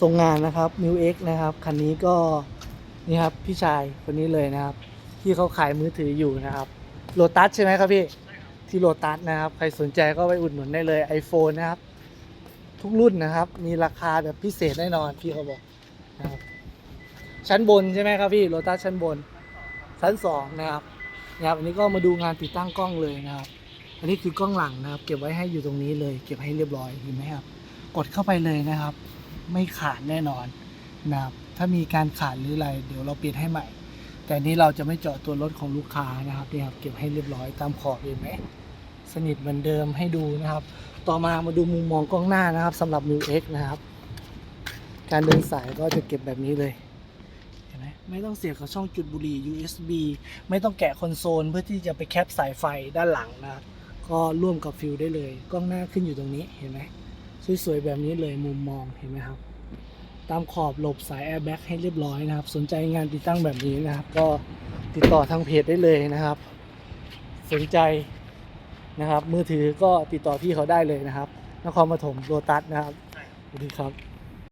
ทรงงานนะครับ New X นะครับ คันนี้ก็นี่ครับพี่ชายคนนี้เลยนะครับ ที่เขาขายมือถืออยู่นะครับโ o ตัสใช่ไหมครับพี่ที่โ o ตัสนะครับ ใครสนใจก็ไปอุดหนุนได้เลย iPhone นะครับ ทุกรุ่นนะครับ มีราคาแบบพิเศษแน่นอนพี่เขาบอกนะครับชั้นบนใช่ไหมครับพี่โ o ตัสชั้นบนชั้นสองนะครับนะครับอันนี้ก็มาดูงานติดตั้งกล้องเลยนะครับ อันนี้คือกล้องหลังนะครับ เก็บไว้ให้อยู่ตรงนี้เลย เก็บให้เรียบร้อยเห็นไหมครับ กดเข้าไปเลยนะครับ ไม่ขาดแน่นอนนะครับถ้ามีการขาดหรืออะไร เดี๋ยวเราเปลี่ยนให้ใหม่ แต่นนี้เราจะไม่เจาะตัวรถของลูกค้านะครับนี่ครับเก็บให้เรียบร้อยตามขอบเห็นไหมสนิทเหมือนเดิมให้ดูนะครับ ต่อมามาดูมุมมองกล้องหน้านะครับสำหรับ New X นะครับ การเดินสายก็จะเก็บแบบนี้เลยเห็นไหมไม่ต้องเสียบกับช่องจุดบุหรี่ USB ไม่ต้องแกะคอนโซลเพื่อที่จะไปแคปสายไฟด้านหลังนะครับก็ร่วมกับฟิลได้เลย กล้องหน้าขึ้นอยู่ตรงนี้เห็นไหม สวยๆแบบนี้เลยมุมมองเห็นไหมครับ ตามขอบหลบสายแอร์แบ็กให้เรียบร้อยนะครับ สนใจงานติดตั้งแบบนี้นะครับ ก็ติดต่อทางเพจได้เลยนะครับ สนใจนะครับ มือถือก็ติดต่อพี่เขาได้เลยนะครับ นครปฐมโรตัสนะครับสวัสดีครับ